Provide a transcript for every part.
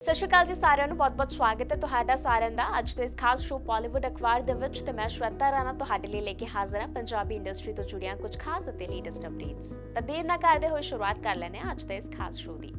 ਸਤਿ ਸ਼੍ਰੀ ਅਕਾਲ ਜੀ ਸਾਰਿਆਂ ਨੂੰ ਬਹੁਤ-ਬਹੁਤ ਸਵਾਗਤ ਹੈ ਤੁਹਾਡਾ ਸਾਰਿਆਂ ਦਾ ਅੱਜ ਦੇ ਇਸ ਖਾਸ ਸ਼ੋਅ ਬਾਲੀਵੁੱਡ ਅਖਬਾਰ ਦੇ ਵਿੱਚ ਤੇ ਮੈਂ ਸ਼ਵੇਤਾ ਰਾਣਾ ਤੁਹਾਡੇ ਲਈ ਲੈ ਕੇ ਹਾਜ਼ਰ ਹਾਂ ਪੰਜਾਬੀ ਇੰਡਸਟਰੀ ਤੋਂ ਜੁੜੀਆਂ ਕੁਝ ਖਾਸ ਅਤੇ ਲੇਟੈਸਟ ਅਪਡੇਟਸ ਤਾਂ ਦੇਰ ਨਾ ਕਰਦੇ ਹੋਏ ਸ਼ੁਰੂਆਤ ਕਰ ਲੈਂਦੇ ਹਾਂ ਅੱਜ ਦੇ ਇਸ ਖਾਸ ਸ਼ੋਅ ਦੀ।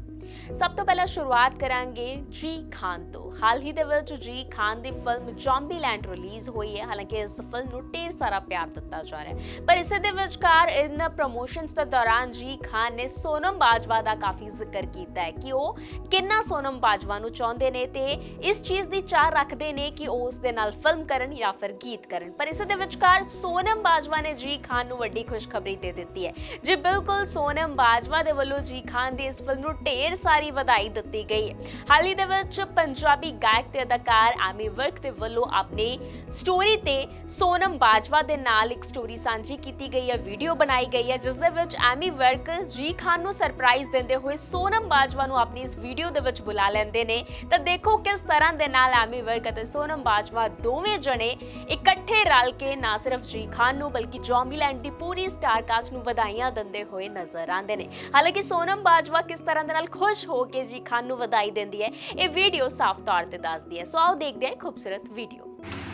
ਸਭ ਤੋਂ ਪਹਿਲਾਂ ਸ਼ੁਰੂਆਤ ਕਰਾਂਗੇ ਜੀ ਖਾਨ ਤੋਂ। ਹਾਲ ਹੀ ਦੇ ਵਿੱਚ ਜੀ ਖਾਨ ਦੀ ਫਿਲਮ ਜ਼ੋਂਬੀਲੈਂਡ ਰਿਲੀਜ਼ ਹੋਈ ਹੈ। ਹਾਲਾਂਕਿ ਇਸ ਫਿਲਮ ਨੂੰ ਢੇਰ ਸਾਰਾ ਪਿਆਰ ਦਿੱਤਾ ਜਾ ਰਿਹਾ ਹੈ। ਪਰ ਇਸੇ ਦੇ ਵਿਚਕਾਰ ਇਨ ਪ੍ਰੋਮੋਸ਼ਨਸ ਦੇ ਦੌਰਾਨ ਜੀ ਖਾਨ ਨੇ ਸੋਨਮ ਬਾਜਵਾ ਦਾ ਕਾਫੀ ਜ਼ਿਕਰ ਕੀਤਾ ਹੈ ਕਿ ਉਹ ਕਿੰਨਾ ਸੋਨਮ ਬਾਜਵਾ ਨੂੰ ਚਾਹੁੰਦੇ ਨੇ ਤੇ ਇਸ ਚੀਜ਼ ਦੀ ਚਾਹ ਰੱਖਦੇ ਨੇ ਕਿ ਉਹ ਉਸ ਦੇ ਨਾਲ ਫਿਲਮ ਕਰਨ ਜਾਂ ਫਿਰ ਗੀਤ ਕਰਨ। ਪਰ ਇਸੇ ਦੇ ਵਿਚਕਾਰ ਸੋਨਮ ਬਾਜਵਾ ਨੇ ਜੀ ਖਾਨ ਨੂੰ ਵੱਡੀ ਖੁਸ਼ਖਬਰੀ ਦੇ ਦਿੱਤੀ ਹੈ। ਜੀ ਬਿਲਕੁਲ ਸੋਨਮ ਬਾਜਵਾ ਦੇ ਵੱਲੋਂ ਜੀ ਖਾਨ ਦੀ ਇਸ ਫਿਲਮ ਨੂੰ ਢੇਰ ਸਾਰੀ ਵਧਾਈ ਦਿੱਤੀ ਗਈ। ਹੈ ਹਾਲ ਹੀ ਦੇ ਵਿੱਚ ਪੰਜਾਬੀ ਗਾਇਕ ਤੇ ਅਦਾਕਾਰ ਐਮੀ ਵਰਕ ਦੇ ਵੱਲੋਂ ਆਪਣੀ ਸਟੋਰੀ ਤੇ ਸੋਨਮ ਬਾਜਵਾ ਦੇ ਨਾਲ ਇੱਕ ਸਟੋਰੀ ਸਾਂਝੀ ਕੀਤੀ ਗਈ ਹੈ ਵੀਡੀਓ ਬਣਾਈ ਗਈ ਹੈ, ਜਿਸ ਦੇ ਵਿੱਚ ਐਮੀ ਵਰਕ ਜੀ ਖਾਨ ਨੂੰ ਸਰਪ੍ਰਾਈਜ਼ ਦਿੰਦੇ ਹੋਏ ਸੋਨਮ ਬਾਜਵਾ ਨੂੰ ਆਪਣੀ ਇਸ ਵੀਡੀਓ ਦੇ ਵਿੱਚ ਬੁਲਾ ਲੈਂਦੇ ਨੇ। ਤਾਂ ਦੇਖੋ ਕਿਸ ਤਰ੍ਹਾਂ ਦੇ ਨਾਲ ਐਮੀ ਵਰਕ ਅਤੇ ਸੋਨਮ ਬਾਜਵਾ ਦੋਵੇਂ ਜਣੇ ਇਕੱਠੇ ਰਲ ਕੇ ਨਾ ਸਿਰਫ ਜੀ ਖਾਨ ਨੂੰ ਬਲਕਿ ਜੌਂਬੀਲੈਂਡ ਦੀ ਪੂਰੀ ਸਟਾਰ ਕਾਸਟ ਨੂੰ ਵਧਾਈਆਂ ਦਿੰਦੇ ਹੋਏ ਨਜ਼ਰ ਆਉਂਦੇ ਨੇ। ਹਾਲਾਂਕਿ ਸੋਨਮ ਬਾਜਵਾ ਕਿਸ ਤਰ੍ਹਾਂ ਦੇ ਨਾਲ ਖੁਸ਼ ਹੋ ਕੇ ਜੀ ਖਾਨ ਨੂੰ ਵਧਾਈ ਦਿੰਦੀ ਹੈ। ਇਹ ਵੀਡੀਓ ਸਾਫ਼ ਤੌਰ ਤੇ ਦੱਸਦੀ ਹੈ। ਸੋ ਆਓ ਦੇਖਦੇ ਹਾਂ ਇਹ ਖੂਬਸੂਰਤ ਵੀਡੀਓ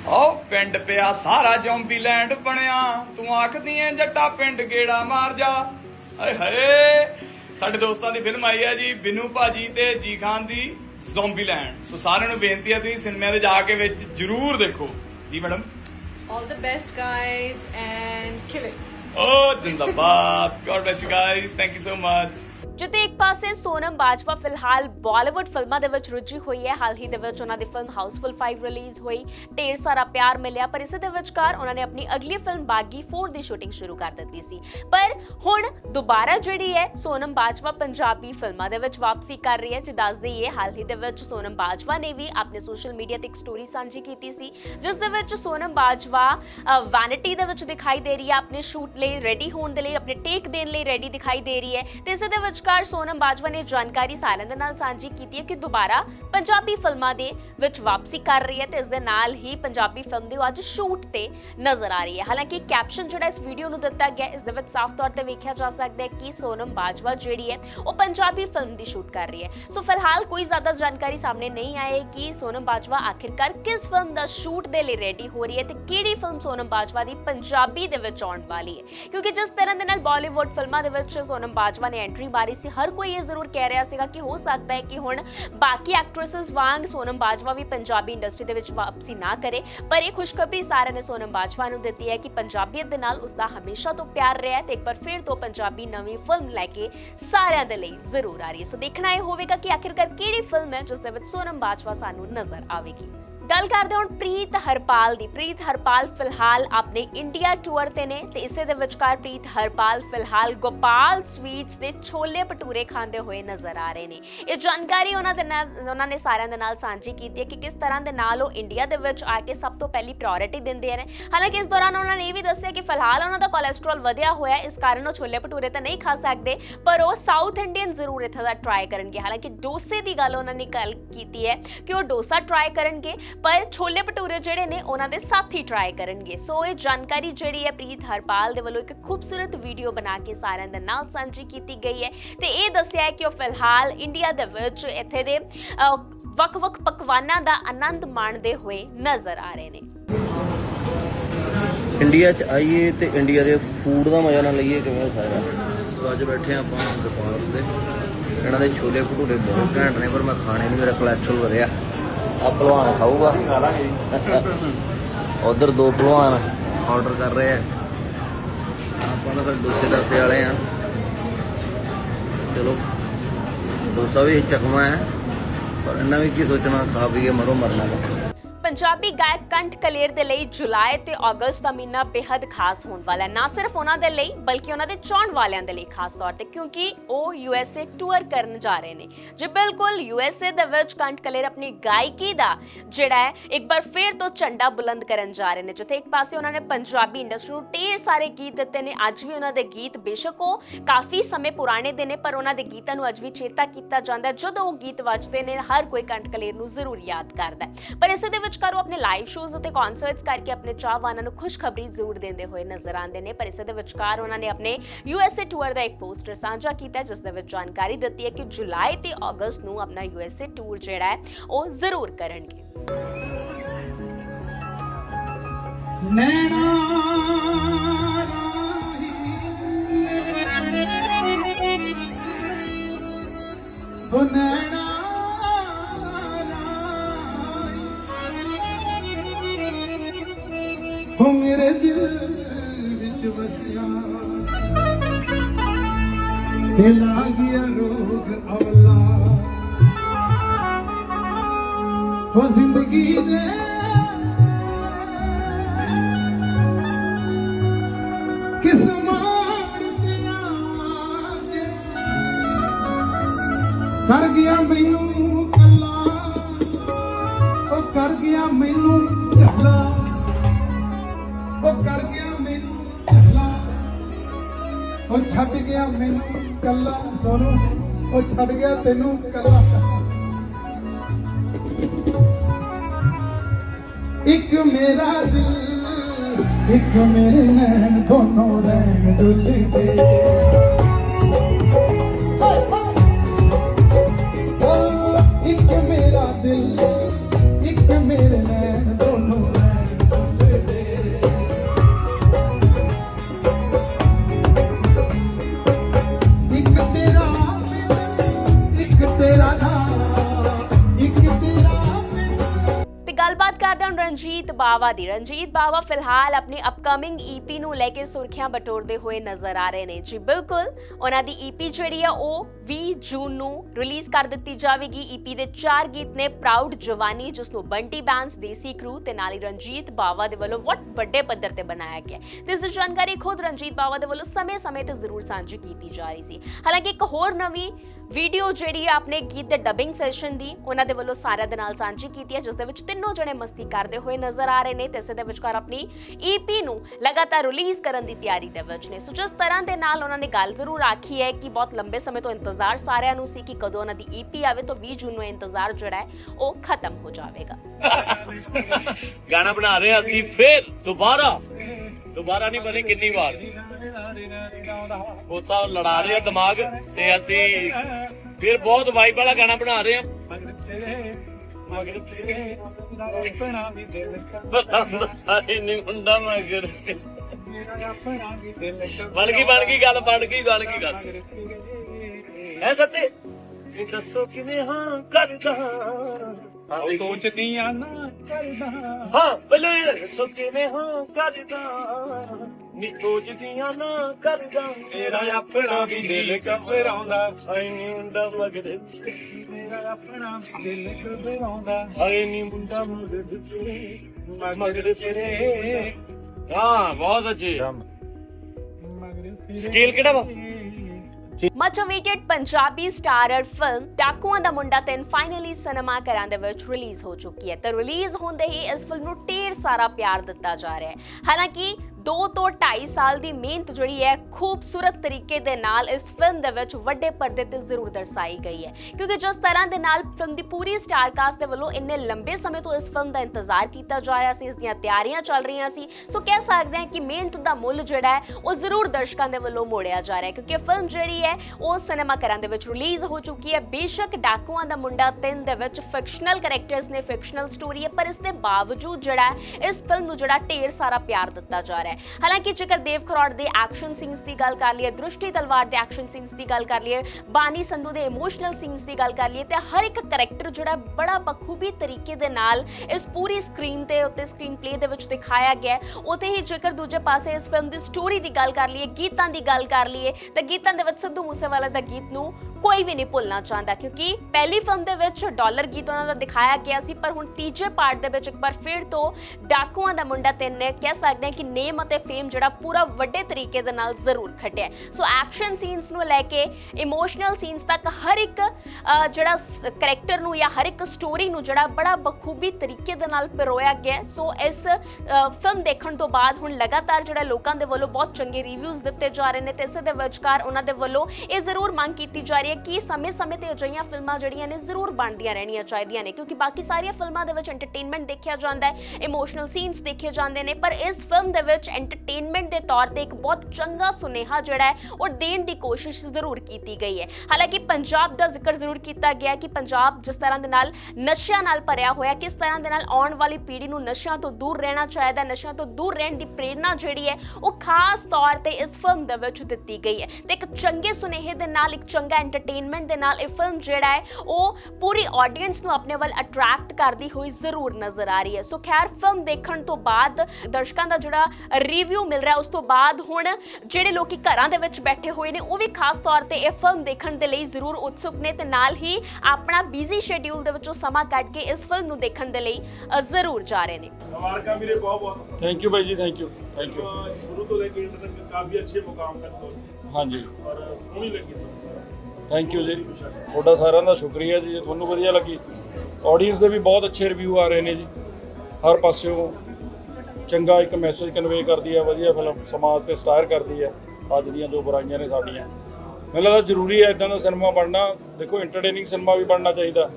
ਓ ਪਿੰਡ ਪਿਆ ਸਾਰਾ ਜ਼ੋਂਬੀ ਲੈਂਡ ਬਣਿਆ। ਤੂੰ ਆਖਦੀ ਐ ਜੱਟਾ ਪਿੰਡ ਗੇੜਾ ਮਾਰ ਜਾ। ਹਾਏ ਹਾਏ ਸਾਡੇ ਦੋਸਤਾਂ ਦੀ ਫਿਲਮ ਆਈ ਹੈ ਜੀ ਬਿਨੂ ਭਾਜੀ ਤੇ ਜੀ ਖਾਨ ਦੀ ਜ਼ੋਂਬੀ ਲੈਂਡ। ਸੋ ਸਾਰਿਆਂ ਨੂੰ ਬੇਨਤੀ ਹੈ ਤੁਸੀਂ ਸਿਨੇਮਾ ਦੇ ਜਾ ਕੇ ਵਿੱਚ ਜਰੂਰ ਦੇਖੋ। ਜੀ madam. All the best, guys, and kill it. ਓ ਜਿੰਦਾਬਾਦ। God bless you guys thank you so much ਜਿੱਤੇ ਇੱਕ ਪਾਸੇ ਸੋਨਮ ਬਾਜਵਾ ਫਿਲਹਾਲ ਬਾਲੀਵੁੱਡ ਫਿਲਮਾਂ ਦੇ ਵਿੱਚ ਰੁੱਝੀ ਹੋਈ ਹੈ। ਹਾਲ ਹੀ ਦੇ ਵਿੱਚ ਉਹਨਾਂ ਦੀ ਫਿਲਮ ਹਾਊਸਫੁਲ 5 ਰਿਲੀਜ਼ ਹੋਈ। ਢੇਰ ਸਾਰਾ ਪਿਆਰ ਮਿਲਿਆ, ਪਰ ਇਸੇ ਦੇ ਵਿਚਕਾਰ ਉਹਨਾਂ ਨੇ ਆਪਣੀ ਅਗਲੀ ਫਿਲਮ ਬਾਗੀ 4 ਦੀ ਸ਼ੂਟਿੰਗ ਸ਼ੁਰੂ ਕਰ ਦਿੱਤੀ ਸੀ। ਪਰ ਹੁਣ ਦੁਬਾਰਾ ਜਿਹੜੀ ਹੈ, ਸੋਨਮ ਬਾਜਵਾ ਪੰਜਾਬੀ ਫਿਲਮਾਂ ਦੇ ਵਿੱਚ ਵਾਪਸੀ ਕਰ ਰਹੀ ਹੈ। ਜੇ ਦੱਸ ਦਈਏ ਹਾਲ ਹੀ ਦੇ ਵਿੱਚ ਸੋਨਮ ਬਾਜਵਾ ਨੇ ਵੀ ਆਪਣੇ ਸੋਸ਼ਲ ਮੀਡੀਆ ਤੇ ਇੱਕ ਸਟੋਰੀ ਸਾਂਝੀ ਕੀਤੀ ਸੀ, ਜਿਸ ਦੇ ਵਿੱਚ ਸੋਨਮ ਬਾਜਵਾ ਵੈਨਿਟੀ ਦੇ ਵਿੱਚ ਦਿਖਾਈ ਦੇ ਰਹੀ ਹੈ। ਆਪਣੇ ਸ਼ੂਟ ਲਈ ਰੈਡੀ ਹੋਣ ਦੇ ਲਈ, ਆਪਣੇ ਟੇਕ ਦੇਣ ਲਈ ਰੈਡੀ ਦਿਖਾਈ ਦੇ ਰਹੀ ਹੈ। ਤੇ ਇਸੇ ਦੇ ਵਿੱਚ ਵਿਚਕਾਰ ਸੋਨਮ ਬਾਜਵਾ ਨੇ ਜਾਣਕਾਰੀ ਸਾਰਿਆਂ ਦੇ ਨਾਲ ਸਾਂਝੀ ਕੀਤੀ ਹੈ ਕਿ ਦੁਬਾਰਾ ਪੰਜਾਬੀ ਫਿਲਮਾਂ ਦੇ ਵਿੱਚ ਵਾਪਸੀ ਕਰ ਰਹੀ ਹੈ ਤੇ ਇਸ ਦੇ ਨਾਲ ਹੀ ਪੰਜਾਬੀ ਫਿਲਮ ਦੀ ਉਹ ਅੱਜ ਸ਼ੂਟ ਤੇ ਨਜ਼ਰ ਆ ਰਹੀ ਹੈ। ਹਾਲਾਂਕਿ ਕੈਪਸ਼ਨ ਜਿਹੜਾ ਇਸ ਵੀਡੀਓ ਨੂੰ ਦਿੱਤਾ ਗਿਆ ਹੈ, ਇਸ ਦੇ ਵਿੱਚ ਸਾਫ਼ ਤੌਰ ਤੇ ਵੇਖਿਆ ਜਾ ਸਕਦਾ ਹੈ ਕਿ ਸੋਨਮ ਬਾਜਵਾ ਜਿਹੜੀ ਹੈ ਉਹ ਪੰਜਾਬੀ ਫਿਲਮ ਦੀ ਸ਼ੂਟ ਕਰ ਰਹੀ ਹੈ। ਸੋ ਫਿਲਹਾਲ ਕੋਈ ਜ਼ਿਆਦਾ ਜਾਣਕਾਰੀ ਸਾਹਮਣੇ ਨਹੀਂ ਆਈ ਕਿ ਸੋਨਮ ਬਾਜਵਾ ਆਖਿਰਕਾਰ ਕਿਸ ਫਿਲਮ ਦਾ ਸ਼ੂਟ ਦੇ ਲਈ ਰੈਡੀ ਹੋ ਰਹੀ ਹੈ ਤੇ ਕਿਹੜੀ ਫਿਲਮ ਸੋਨਮ ਬਾਜਵਾ ਦੀ ਪੰਜਾਬੀ ਦੇ ਵਿੱਚ ਆਉਣ ਵਾਲੀ ਹੈ। ਕਿਉਂਕਿ ਜਿਸ ਤਰ੍ਹਾਂ ਦੇ ਨਾਲ ਬਾਲੀਵੁੱਡ ਫਿਲਮਾਂ ਦੇ ਵਿੱਚ ਸੋਨਮ ਬਾਜਵਾ ਨੇ ਐਂਟਰੀ ਮਾਰੀ ਸੀ। ਹਰ ਕੋਈ ਇਹ ਜ਼ਰੂਰ ਕਹਿ ਰਿਹਾ ਸੀਗਾ ਕਿ ਹੋ ਸਕਦਾ ਹੈ ਕਿ ਹੁਣ ਬਾਕੀ ਐਕਟ੍ਰੈਸਸ ਵਾਂਗ ਸੋਨਮ ਬਾਜਵਾ ਵੀ ਪੰਜਾਬੀ ਇੰਡਸਟਰੀ ਦੇ ਵਿੱਚ ਵਾਪਸੀ ਨਾ ਕਰੇ। ਪਰ ਇਹ ਖੁਸ਼ਖਬਰੀ ਸਾਰਿਆਂ ਨੇ ਸੋਨਮ ਬਾਜਵਾ ਨੂੰ ਦਿੱਤੀ ਹੈ ਕਿ ਪੰਜਾਬੀਅਤ ਦੇ ਨਾਲ ਉਸ ਦਾ ਹਮੇਸ਼ਾ ਤੋਂ ਪਿਆਰ ਰਿਹਾ ਤੇ ਇੱਕ ਵਾਰ ਫਿਰ ਤੋਂ ਪੰਜਾਬੀ ਨਵੀਂ ਫਿਲਮ ਲੈ ਕੇ ਸਾਰਿਆਂ ਦੇ ਲਈ ਜ਼ਰੂਰ ਆ ਰਹੀ ਹੈ। ਸੋ ਦੇਖਣਾ ਇਹ ਹੋਵੇਗਾ ਕਿ ਆਖਿਰਕਾਰ ਕਿਹੜੀ ਫਿਲਮ ਹੈ ਜਿਸ ਦੇ ਵਿੱਚ ਸੋਨਮ ਬਾਜਵਾ ਸਾਨੂੰ ਨਜ਼ਰ ਆਵੇਗੀ। ਗੱਲ ਕਰਦੇ ਹੁਣ ਪ੍ਰੀਤ ਹਰਪਾਲ ਦੀ। ਪ੍ਰੀਤ ਹਰਪਾਲ ਫਿਲਹਾਲ ਆਪਣੇ ਇੰਡੀਆ ਟੂਰ ਤੇ ਨੇ ਤੇ ਇਸੇ ਦੇ ਵਿਚਕਾਰ ਪ੍ਰੀਤ ਹਰਪਾਲ ਫਿਲਹਾਲ ਗੋਪਾਲ ਸਵੀਟਸ ਦੇ ਛੋਲੇ ਭਟੂਰੇ ਖਾਂਦੇ ਹੋਏ ਨਜ਼ਰ ਆ ਰਹੇ ਨੇ। ਇਹ ਜਾਣਕਾਰੀ ਉਹਨਾਂ ਦੇ ਨਾਲ, ਉਹਨਾਂ ਨੇ ਸਾਰਿਆਂ ਦੇ ਨਾਲ ਸਾਂਝੀ ਕੀਤੀ ਹੈ ਕਿ ਕਿਸ ਤਰ੍ਹਾਂ ਦੇ ਨਾਲ ਉਹ ਇੰਡੀਆ ਦੇ ਵਿੱਚ ਆ ਕੇ ਸਭ ਤੋਂ ਪਹਿਲੀ ਪ੍ਰਾਇੋਰਟੀ ਦਿੰਦੇ ਨੇ। ਹਾਲਾਂਕਿ ਇਸ ਦੌਰਾਨ ਉਹਨਾਂ ਨੇ ਇਹ ਵੀ ਦੱਸਿਆ ਕਿ ਫਿਲਹਾਲ ਉਹਨਾਂ ਦਾ ਕੋਲੇਸਟ੍ਰੋਲ ਵਧਿਆ ਹੋਇਆ ਇਸ ਕਾਰਨ ਉਹ ਛੋਲੇ ਭਟੂਰੇ ਤਾਂ ਨਹੀਂ ਖਾ ਸਕਦੇ, ਪਰ ਉਹ ਸਾਊਥ ਇੰਡੀਅਨ ਜ਼ਰੂਰ ਇੱਥੇ ਦਾ ਟਰਾਈ ਕਰਨਗੇ। ਹਾਲਾਂਕਿ ਡੋਸੇ ਦੀ ਗੱਲ ਉਹਨਾਂ ਨੇ ਗੱਲ ਕੀਤੀ ਹੈ ਕਿ ਉਹ ਡੋਸਾ ਟਰਾਈ ਕਰਨਗੇ ਪਰ ਛੋਲੇ ਭਟੂਰੇ ਜਿਹੜੇ ਨੇ ਉਹਨਾਂ ਦੇ ਸਾਥੀ ਟਰਾਈ ਕਰਨਗੇ। ਸੋ ਇਹ ਜਾਣਕਾਰੀ ਜਿਹੜੀ ਹੈ ਪ੍ਰੀਤ ਹਰਪਾਲ ਦੇ ਵੱਲੋਂ ਇੱਕ ਖੂਬਸੂਰਤ ਵੀਡੀਓ ਬਣਾ ਕੇ ਸਾਰਿਆਂ ਦੇ ਨਾਲ ਸਾਂਝੀ ਕੀਤੀ ਗਈ ਹੈ। ਤੇ ਇਹ ਦੱਸਿਆ ਹੈ ਕਿ ਉਹ ਫਿਲਹਾਲ ਇੰਡੀਆ ਦੇ ਵਿੱਚ ਇੱਥੇ ਦੇ ਵੱਖ-ਵੱਖ ਪਕਵਾਨਾਂ ਦਾ ਆਨੰਦ ਮਾਣਦੇ ਹੋਏ ਨਜ਼ਰ ਆ ਰਹੇ ਨੇ। ਇੰਡੀਆ ਚ ਆਈਏ ਤੇ ਇੰਡੀਆ ਦੇ ਫੂਡ ਦਾ ਮਜ਼ਾ ਨਾ ਲਈਏ ਕਿਵੇਂ ਸਾਰਾ ਸੋ ਅੱਜ ਬੈਠੇ ਆਪਾਂ ਦੁਕਾਨ ਤੇ ਇਹਨਾਂ ਦੇ ਛੋਲੇ ਭਟੂਰੇ ਬਹੁਤ ਘੈਂਟ ਨੇ ਪਰ ਮੈਂ ਖਾਣੇ ਨਹੀਂ ਮੇਰਾ ਕੋਲੇਸਟ੍ਰੋਲ ਵਧਿਆ। ਆ ਭਲਵਾਨ ਖਾਊਗਾ। ਉਧਰ ਦੋ ਭਲਵਾਨ ਆਰਡਰ ਕਰ ਰਹੇ ਆ। ਆਪਾਂ ਤਾਂ ਫਿਰ ਡੋਸੇ ਦੱਸੇ ਵਾਲੇ ਆ। ਚਲੋ ਡੋਸਾ ਵੀ ਚਕਮਾ ਹੈ ਪਰ ਇਹਨਾਂ ਵੀ ਕੀ ਸੋਚਣਾ ਖਾ ਪੀ ਕੇ ਮਰੋ ਮਰਨਾ ਵਾ। ਪੰਜਾਬੀ ਗਾਇਕ ਕੰਠ ਕਲੇਰ ਦੇ ਲਈ ਜੁਲਾਈ ਤੇ ਅਗਸਤ ਦਾ ਮਹੀਨਾ ਬੇहद ਖਾਸ ਹੋਣ ਵਾਲਾ ਹੈ। ਨਾ ਸਿਰਫ ਉਹਨਾਂ ਦੇ ਲਈ, ਬਲਕਿ ਉਹਨਾਂ ਦੇ ਚਾਹਣ ਵਾਲਿਆਂ ਦੇ ਲਈ ਖਾਸ ਤੌਰ ਤੇ, ਕਿਉਂਕਿ ਉਹ ਯੂਐਸਏ ਟੂਰ ਕਰਨ ਜਾ ਰਹੇ ਨੇ। ਜੀ ਬਿਲਕੁਲ ਯੂਐਸਏ ਦੇ ਵਿੱਚ ਕੰਠ ਕਲੇਰ ਆਪਣੀ ਗਾਇਕੀ ਦਾ ਜਿਹੜਾ ਹੈ, ਇੱਕ ਵਾਰ ਫਿਰ ਤੋਂ ਝੰਡਾ ਬੁਲੰਦ ਕਰਨ ਜਾ ਰਹੇ ਨੇ। ਜਿੱਥੇ ਇੱਕ ਪਾਸੇ ਉਹਨਾਂ ਨੇ ਪੰਜਾਬੀ ਇੰਡਸਟਰੀ ਨੂੰ ਢੇਰ ਸਾਰੇ ਗੀਤ ਦਿੱਤੇ ਨੇ। ਅੱਜ ਵੀ ਉਹਨਾਂ ਦੇ ਗੀਤ ਬੇਸ਼ੱਕ ਉਹ ਕਾਫੀ ਸਮੇਂ ਪੁਰਾਣੇ ਦੇ ਨੇ, ਪਰ ਉਹਨਾਂ ਦੇ ਗੀਤਾਂ ਨੂੰ ਅੱਜ ਵੀ ਚੇਤਾ ਕੀਤਾ ਜਾਂਦਾ ਜਦੋਂ ਉਹ ਗੀਤ ਵੱਜਦੇ ਨੇ, ਹਰ ਕੋਈ ਕੰਠ ਕਲੇਰ ਨੂੰ ਜ਼ਰੂਰ ਯਾਦ ਕਰਦਾ ਪਰ ਇਸੇ ਦੇ ਵਿੱਚ ਵਿਚਕਾਰ ਆਪਣੇ ਲਾਈਵ ਸ਼ੋਜ਼ ਅਤੇ ਕਨਸਰਟਸ ਕਰਕੇ ਆਪਣੇ ਚਾਹਵਾਨਾਂ ਨੂੰ ਖੁਸ਼ਖਬਰੀ ਜ਼ਰੂਰ ਦਿੰਦੇ ਹੋਏ ਨਜ਼ਰ ਆਉਂਦੇ ਨੇ ਪਰ ਇਸੇ ਦੇ ਵਿਚਕਾਰ ਉਹਨਾਂ ਨੇ ਆਪਣੇ ਯੂਐਸਏ ਟੂਰ ਦਾ ਇੱਕ ਪੋਸਟਰ ਸਾਂਝਾ ਕੀਤਾ ਜਿਸ ਦੇ ਵਿੱਚ ਜਾਣਕਾਰੀ ਦਿੱਤੀ ਹੈ ਕਿ ਜੁਲਾਈ ਤੇ ਅਗਸਤ ਨੂੰ ਆਪਣਾ ਯੂਐਸਏ ਟੂਰ ਜਿਹੜਾ ਹੈ ਉਹ ਜ਼ਰੂਰ ਕਰਨਗੇ ਨੈਣਾ ਰਾਹੀਂ ਉਹ ਨੈਣਾ ਰਾਹੀਂ ਮੇਰੇ ਦਿਲ ਵਿੱਚ ਵਸਿਆ ਤੇ ਲਾਗਿਆ ਰੋਗ ਅਵਲਾ। ਹੋ ਜ਼ਿੰਦਗੀ ਦੇ ਉਹ ਕਰ ਗਿਆ ਮੈਨੂੰ। ਝੱਲਾ ਉਹ ਛੱਡ ਗਿਆ ਮੈਨੂੰ ਕੱਲਾ ਸੋਨੂੰ। ਉਹ ਛੱਡ ਗਿਆ ਤੈਨੂੰ ਕੱਲਾ ਇੱਕ ਮੇਰਾ ਦਿਲ, ਇੱਕ ਮੇਰੇ ਨੈਣ ਦੋਨੋਂ ਰਹਿਣ ਡੁੱਲਦੇ ਇੱਕ ਮੇਰਾ ਦਿਲ ਰਣਜੀਤ ਬਾਵਾ ਦੀ। ਰਣਜੀਤ ਬਾਵਾ ਫਿਲਹਾਲ ਆਪਣੀ ਅਪਕਮਿੰਗ ਈਪੀ ਨੂੰ ਲੈ ਕੇ ਸੁਰਖੀਆਂ ਬਟੋਰਦੇ ਹੋਏ ਨਜ਼ਰ ਆ ਰਹੇ ਨੇ। ਜੀ ਬਿਲਕੁਲ, ਉਹਨਾਂ ਦੀ ਈਪੀ ਜਿਹੜੀ ਆ, ਉਹ 20 ਜੂਨ ਨੂੰ ਰਿਲੀਜ਼ ਕਰ ਦਿੱਤੀ ਜਾਵੇਗੀ ਈਪੀ ਦੇ ਚਾਰ ਗੀਤ ਨੇ ਪ੍ਰਾਊਡ ਜਵਾਨੀ ਜਿਸ ਨੂੰ ਬੰਟੀ ਬੈਂਸ ਦੇਸੀ ਕਰੂ ਤੇ ਨਾਲ ਹੀ ਰਣਜੀਤ ਬਾਵਾ ਦੇ ਵੱਲੋਂ ਵੱਡ ਵੱਡੇ ਪੱਧਰ ਤੇ ਬਣਾਇਆ ਗਿਆ ਹੈ। ਤੇ ਇਸ ਦੀ ਜਾਣਕਾਰੀ ਖੁਦ ਰਣਜੀਤ ਬਾਵਾ ਦੇ ਵੱਲੋਂ ਸਮੇਂ-ਸਮੇਂ ਤੇ ਜ਼ਰੂਰ ਸਾਂਝੀ ਕੀਤੀ ਜਾ ਰਹੀ ਸੀ ਹਾਲਾਂਕਿ ਇੱਕ ਹੋਰ ਨਵੀਂ ਵੀਡੀਓ ਜਿਹੜੀ ਹੈ ਆਪਣੇ ਗੀਤ ਦੇ ਡਬਿੰਗ ਸੈਸ਼ਨ ਦੀ, ਉਹਨਾਂ ਦੇ ਵੱਲੋਂ ਸਾਰਿਆਂ ਦੇ ਨਾਲ ਸਾਂਝੀ ਕੀਤੀ ਹੈ, ਜਿਸ ਦੇ ਵਿੱਚ ਤਿੰਨੋਂ ਜਣੇ ਮਸਤੀ ਕਰਦੇ ਹੋਏ ਨਜ਼ਰ ਆ ਰਹੇ ਨੇ ਤੇ ਇਸੇ ਦੇ ਵਿਚਕਾਰ ਆਪਣੀ ਈਪੀ ਨੂੰ ਲਗਾਤਾਰ ਰਿਲੀਜ਼ ਕਰਨ ਦੀ ਤਿਆਰੀ ਦੇ ਵਿੱਚ ਨੇ ਸੋ ਜਿਸ ਤਰ੍ਹਾਂ ਦੇ ਨਾਲ ਉਹਨਾਂ ਨੇ ਗੱਲ ਜ਼ਰੂਰ ਆਖੀ ਹੈ ਕਿ ਬਹੁਤ ਲੰਬੇ ਸਮੇਂ ਤੋਂ ਇੰਤਜ਼ਾਰ ਸਾਰਿਆਂ ਨੂੰ ਸੀ ਕਿ ਕਦੋਂ ਉਹਨਾਂ ਦੀ ਈਪੀ ਆਵੇ ਤਾਂ 20 ਜੂਨ ਨੂੰ ਇਹ ਇੰਤਜ਼ਾਰ ਜਿਹੜਾ ਹੈ ਉਹ ਖਤਮ ਹੋ ਜਾਵੇਗਾ ਗਾਣਾ ਬਣਾ ਰਹੇ ਹਾਂ ਅਸੀਂ ਫੇਰ ਦੁਬਾਰਾ ਦੁਬਾਰਾ ਨਹੀਂ ਬਣੇ ਕਿੰਨੀ ਵਾਰ ਉਹ ਤਾਂ ਲੜਾ ਰਹੇ ਦਿਮਾਗ ਤੇ ਅਸੀਂ ਫਿਰ ਬਹੁਤ ਵਾਈਬ ਵਾਲਾ ਗਾਣਾ ਬਣਾ ਰਹੇ ਹਾਂ ਪਸੰਦ ਨਹੀਂ ਹੁੰਦਾ ਮਗਰ ਬਣ ਗਈ ਬਣ ਗਈ ਗੱਲ ਬਣ ਗਈ ਬਣ ਗਈ ਗੱਲ ਐ ਸੱਤੇ? ਇਹ ਦੱਸੋ ਕਿਵੇਂ ਹਾਂ ਕਰਦਾ? ਸੋਚਦੀਆਂ ਨਾ ਕਰਦਾ। ਹਾਂ ਪਹਿਲੇ ਦੱਸੋ ਕਿਵੇਂ ਹਾਂ ਕਰਦਾ? ਨੀ ਸੋਚਦੀਆਂ ਨਾ ਕਰਦਾ। ਮੇਰਾ ਆਪਣਾ ਵੀ ਦਿਲ ਘਬਰਾਉਂਦਾ। ਆਈ ਨੀ ਮੁੰਡਾ ਮਗਰ ਮੇਰਾ ਆਪਣਾ ਵੀ ਦਿਲ ਘਬਰਾਉਂਦਾ। ਆਈ ਨੀ ਮੁੰਡਾ ਮਗਰ ਮਗਰ ਤੇਰੇ ਹਾਂ ਬਹੁਤ ਅੱਛੀ। ਸਕੇਲ ਕਿਹੜਾ ਵਾ? Much awaited Punjabi starrer film ਡਾਕੂਆਂ ਦਾ ਮੁੰਡਾ 3 ਫਾਈਨਲੀ ਸਿਨੇਮਾ ਘਰਾਂ ਦੇ ਵਿੱਚ ਰਿਲੀਜ਼ ਹੋ ਚੁੱਕੀ ਹੈ। ਤੇ ਰਿਲੀਜ਼ ਹੁੰਦੇ ਹੀ ਇਸ ਫਿਲਮ ਨੂੰ ਢੇਰ ਸਾਰਾ ਪਿਆਰ ਦਿੱਤਾ ਜਾ ਰਿਹਾ ਹੈ। ਹਾਲਾਂਕਿ 2 ਤੋਂ 2.5 ਸਾਲ ਦੀ ਮਿਹਨਤ ਜਿਹੜੀ ਹੈ ਖੂਬਸੂਰਤ ਤਰੀਕੇ ਦੇ ਨਾਲ ਇਸ ਫਿਲਮ ਦੇ ਵਿੱਚ ਵੱਡੇ ਪਰਦੇ ਤੇ ਜ਼ਰੂਰ ਦਰਸਾਈ ਗਈ ਹੈ। ਕਿਉਂਕਿ ਜਿਸ ਤਰ੍ਹਾਂ ਦੇ ਨਾਲ ਫਿਲਮ ਦੀ ਪੂਰੀ ਸਟਾਰ ਕਾਸਟ ਦੇ ਵੱਲੋਂ ਇੰਨੇ ਲੰਬੇ ਸਮੇਂ ਤੋਂ ਇਸ ਫਿਲਮ ਦਾ ਇੰਤਜ਼ਾਰ ਕੀਤਾ ਜਾ ਰਿਹਾ ਸੀ, ਇਸ ਦੀਆਂ ਤਿਆਰੀਆਂ ਚੱਲ ਰਹੀਆਂ ਸੀ। ਸੋ ਕਹਿ ਸਕਦੇ ਹਾਂ ਕਿ ਮਿਹਨਤ ਦਾ ਮੁੱਲ ਜਿਹੜਾ ਹੈ, ਉਹ ਜ਼ਰੂਰ ਦਰਸ਼ਕਾਂ ਦੇ ਵੱਲੋਂ ਮੋੜਿਆ ਜਾ ਰਿਹਾ ਹੈ। ਕਿਉਂਕਿ ਫਿਲਮ ਜਿਹੜੀ ਹੈ, ਉਹ ਸਿਨੇਮਾ ਘਰਾਂ ਦੇ ਵਿੱਚ ਰਿਲੀਜ਼ ਹੋ ਚੁੱਕੀ ਹੈ। ਬੇਸ਼ੱਕ ਡਾਕੂਆਂ ਦਾ ਮੁੰਡਾ 3 ਦੇ ਵਿੱਚ ਫਿਕਸ਼ਨਲ ਕੈਰੈਕਟਰਸ ਨੇ ਫਿਕਸ਼ਨਲ ਸਟੋਰੀ ਹੈ, ਪਰ ਇਸ ਦੇ ਬਾਵਜੂਦ ਜਿਹੜਾ ਇਸ ਫਿਲਮ ਨੂੰ ਜਿਹੜਾ ਢੇਰ ਸਾਰਾ ਪਿਆਰ ਦਿੱਤਾ ਜਾ ਰਿਹਾ ਹੈ। ਹਾਲਾਂਕਿ ਜੇਕਰ ਦੇਵ ਖਰੋੜ ਦੇ ਐਕਸ਼ਨ ਸੀਨਸ ਦੀ ਗੱਲ ਕਰ ਲਈਏ, ਦ੍ਰਿਸ਼ਟੀ ਤਲਵਾਰ ਦੇ ਐਕਸ਼ਨ ਸੀਨਸ ਦੀ ਗੱਲ ਕਰ ਲਈਏ, ਬਾਨੀ ਸੰਧੂ ਦੇ ਇਮੋਸ਼ਨਲ ਸੀਨਸ ਦੀ ਗੱਲ ਕਰ ਲਈਏ, ਤੇ ਹਰ ਇੱਕ ਕੈਰੈਕਟਰ ਜਿਹੜਾ ਬੜਾ ਬਖੂਬੀ ਤਰੀਕੇ ਦੇ ਨਾਲ ਇਸ ਪੂਰੀ ਸਕਰੀਨ ਤੇ ਉੱਤੇ ਸਕਰੀਨ ਪਲੇ ਦੇ ਵਿੱਚ ਦਿਖਾਇਆ ਗਿਆ ਹੈ। ਉਤੇ ਹੀ ਜੇਕਰ ਦੂਜੇ ਪਾਸੇ ਇਸ ਫਿਲਮ ਦੀ ਸਟੋਰੀ ਦੀ ਗੱਲ ਕਰ ਲਈਏ, ਗੀਤਾਂ ਦੀ ਗੱਲ ਕਰ ਲਈਏ, ਤਾਂ ਗੀਤਾਂ ਦੇ ਵਿੱਚ ਸਿੱਧੂ ਮੂਸੇਵਾਲਾ ਦਾ ਗੀਤ ਨੂੰ ਕੋਈ ਵੀ ਨਹੀਂ ਭੁੱਲਣਾ ਚਾਹੁੰਦਾ, ਕਿਉਂਕਿ ਪਹਿਲੀ ਫਿਲਮ ਦੇ ਵਿੱਚ ਡਾਲਰ ਗੀਤ ਉਹਨਾਂ ਦਾ ਦਿਖਾਇਆ ਗਿਆ ਸੀ, ਪਰ ਹੁਣ ਤੀਜੇ ਪਾਰਟ ਦੇ ਵਿੱਚ ਇੱਕ ਵਾਰ ਫਿਰ ਤੋਂ ਡਾਕੂਆਂ ਦਾ ਮੁੰਡਾ ਤਿੰਨ ਕਹਿ ਸਕਦੇ ਹਾਂ ਕਿ ਨੇਮ ਅਤੇ ਫੇਮ ਜਿਹੜਾ ਪੂਰਾ ਵੱਡੇ ਤਰੀਕੇ ਦੇ ਨਾਲ ਜ਼ਰੂਰ ਖਟਿਆ ਸੋ ਐਕਸ਼ਨ ਸੀਨਸ ਨੂੰ ਲੈ ਕੇ ਇਮੋਸ਼ਨਲ ਸੀਨਸ ਤੱਕ ਹਰ ਇੱਕ ਜਿਹੜਾ ਕਰੈਕਟਰ ਨੂੰ ਜਾਂ ਹਰ ਇੱਕ ਸਟੋਰੀ ਨੂੰ ਜਿਹੜਾ ਬੜਾ ਬਖੂਬੀ ਤਰੀਕੇ ਦੇ ਨਾਲ ਪਿਰੋਇਆ ਗਿਆ ਸੋ ਇਸ ਫਿਲਮ ਦੇਖਣ ਤੋਂ ਬਾਅਦ ਹੁਣ ਲਗਾਤਾਰ ਜਿਹੜਾ ਲੋਕਾਂ ਦੇ ਵੱਲੋਂ ਬਹੁਤ ਚੰਗੇ ਰਿਵਿਊਜ਼ ਦਿੱਤੇ ਜਾ ਰਹੇ ਨੇ ਤੇ ਇਸੇ ਦੇ ਵਿਚਕਾਰ ਉਹਨਾਂ ਦੇ ਵੱਲੋਂ ਇਹ ਜ਼ਰੂਰ ਮੰਗ ਕੀਤੀ ਜਾ ਰਹੀ ਹੈ ਕਿ ਸਮੇਂ-ਸਮੇਂ ਤੇ ਅਜਿਹੀਆਂ ਫਿਲਮਾਂ ਜਿਹੜੀਆਂ ਨੇ ਜ਼ਰੂਰ ਬਣਦੀਆਂ ਰਹਿਣੀਆਂ ਚਾਹੀਦੀਆਂ ਨੇ, ਕਿਉਂਕਿ ਬਾਕੀ ਸਾਰੀਆਂ ਫਿਲਮਾਂ ਦੇ ਵਿੱਚ ਐਂਟਰਟੇਨਮੈਂਟ ਦੇਖਿਆ ਜਾਂਦਾ ਹੈ ਇਮੋਸ਼ਨਲ ਸੀਨਸ ਦੇਖੇ ਜਾਂਦੇ ਨੇ, ਪਰ ਇਸ ਫਿਲਮ ਦੇ ਵਿੱਚ ਐਂਟਰਟੇਨਮੈਂਟ ਦੇ ਤੌਰ ਤੇ ਇੱਕ ਬਹੁਤ ਚੰਗਾ ਸੁਨੇਹਾ ਜਿਹੜਾ ਹੈ, ਉਹ ਦੇਣ ਦੀ ਕੋਸ਼ਿਸ਼ ਜ਼ਰੂਰ ਕੀਤੀ ਗਈ ਹੈ। ਹਾਲਾਂਕਿ ਪੰਜਾਬ ਦਾ ਜ਼ਿਕਰ ਜ਼ਰੂਰ ਕੀਤਾ ਗਿਆ ਕਿ ਪੰਜਾਬ ਜਿਸ ਤਰ੍ਹਾਂ ਦੇ ਨਾਲ ਨਸ਼ਿਆਂ ਨਾਲ ਭਰਿਆ ਹੋਇਆ, ਕਿਸ ਤਰ੍ਹਾਂ ਦੇ ਨਾਲ ਆਉਣ ਵਾਲੀ ਪੀੜ੍ਹੀ ਨੂੰ ਨਸ਼ਿਆਂ ਤੋਂ ਦੂਰ ਰਹਿਣਾ ਚਾਹੀਦਾ, ਨਸ਼ਿਆਂ ਤੋਂ ਦੂਰ ਰਹਿਣ ਦੀ ਪ੍ਰੇਰਣਾ ਜਿਹੜੀ ਹੈ, ਉਹ ਖਾਸ ਤੌਰ ਤੇ ਇਸ ਫਿਲਮ ਦੇ ਵਿੱਚ ਦਿੱਤੀ ਗਈ ਹੈ। ਤੇ ਇੱਕ ਚੰਗੇ ਸੁਨੇਹੇ ਦੇ ਨਾਲ ਇੱਕ ਚੰਗਾ ਐਂਟਰਟੇਨਮੈਂਟ ਦੇ ਨਾਲ ਇਹ ਫਿਲਮ ਜਿਹੜਾ ਹੈ ਉਹ ਪੂਰੀ ਆਡੀਅנס ਨੂੰ ਆਪਣੇ ਵੱਲ ਅਟਰੈਕਟ ਕਰਦੀ ਹੋਈ ਜ਼ਰੂਰ ਨਜ਼ਰ ਆ ਰਹੀ ਹੈ। ਸੋ ਖੈਰ ਫਿਲਮ ਦੇਖਣ ਤੋਂ ਬਾਅਦ ਦਰਸ਼ਕਾਂ ਦਾ ਜਿਹੜਾ ਰਿਵਿਊ ਮਿਲ ਰਿਹਾ ਉਸ ਤੋਂ ਬਾਅਦ ਹੁਣ ਜਿਹੜੇ ਲੋਕੀ ਘਰਾਂ ਦੇ ਵਿੱਚ ਬੈਠੇ ਹੋਏ ਨੇ ਉਹ ਵੀ ਖਾਸ ਤੌਰ ਤੇ ਇਹ ਫਿਲਮ ਦੇਖਣ ਦੇ ਲਈ ਜ਼ਰੂਰ ਉਤਸੁਕ ਨੇ ਤੇ ਨਾਲ ਹੀ ਆਪਣਾ ਬਿਜ਼ੀ ਸ਼ੈਡਿਊਲ ਦੇ ਵਿੱਚੋਂ ਸਮਾਂ ਕੱਢ ਕੇ ਇਸ ਫਿਲਮ ਨੂੰ ਦੇਖਣ ਦੇ ਲਈ ਜ਼ਰੂਰ ਜਾ ਰਹੇ ਨੇ। ਥੈਂਕ ਯੂ ਭਾਈ ਜੀ ਥੈਂਕ ਯੂ ਥੈਂਕ ਯੂ ਸ਼ੁਰੂ ਤੋਂ ਲੈ ਕੇ ਇੰਟਰ ਕਾਫੀ ਅੱਛੇ ਮੁਕਾਮ ਤੱਕ ਹਾਂਜੀ। ਔਰ ਸੋਹਣੀ ਲੱਗੀ। ਥੈਂਕ ਯੂ ਜੀ। ਤੁਹਾਡਾ ਸਾਰਿਆਂ ਦਾ ਸ਼ੁਕਰੀਆ ਜੀ, ਜੇ ਤੁਹਾਨੂੰ ਵਧੀਆ ਲੱਗੀ। ਆਡੀਅנס ਦੇ ਵੀ ਬਹੁਤ ਅੱਛੇ ਰਿਵਿਊ ਆ ਰਹੇ ਨੇ ਜੀ। ਹਰ ਪਾਸਿਓਂ ਚੰਗਾ ਇੱਕ ਮੈਸੇਜ ਕਨਵੇ ਕਰਦੀ ਹੈ, ਵਧੀਆ ਫਿਲਮ ਸਮਾਜ ਤੇ ਸਟਾਰ ਕਰਦੀ ਹੈ। ਅੱਜ ਦੀਆਂ ਜੋ ਬੁਰਾਈਆਂ ਨੇ ਸਾਡੀਆਂ। ਮੈਨੂੰ ਲੱਗਦਾ ਜ਼ਰੂਰੀ ਹੈ ਇਦਾਂ ਦਾ ਸਿਨੇਮਾ ਬਣਨਾ। ਦੇਖੋ ਐਂਟਰਟੇਨਿੰਗ ਸਿਨੇਮਾ ਵੀ ਬਣਨਾ ਚਾਹੀਦਾ।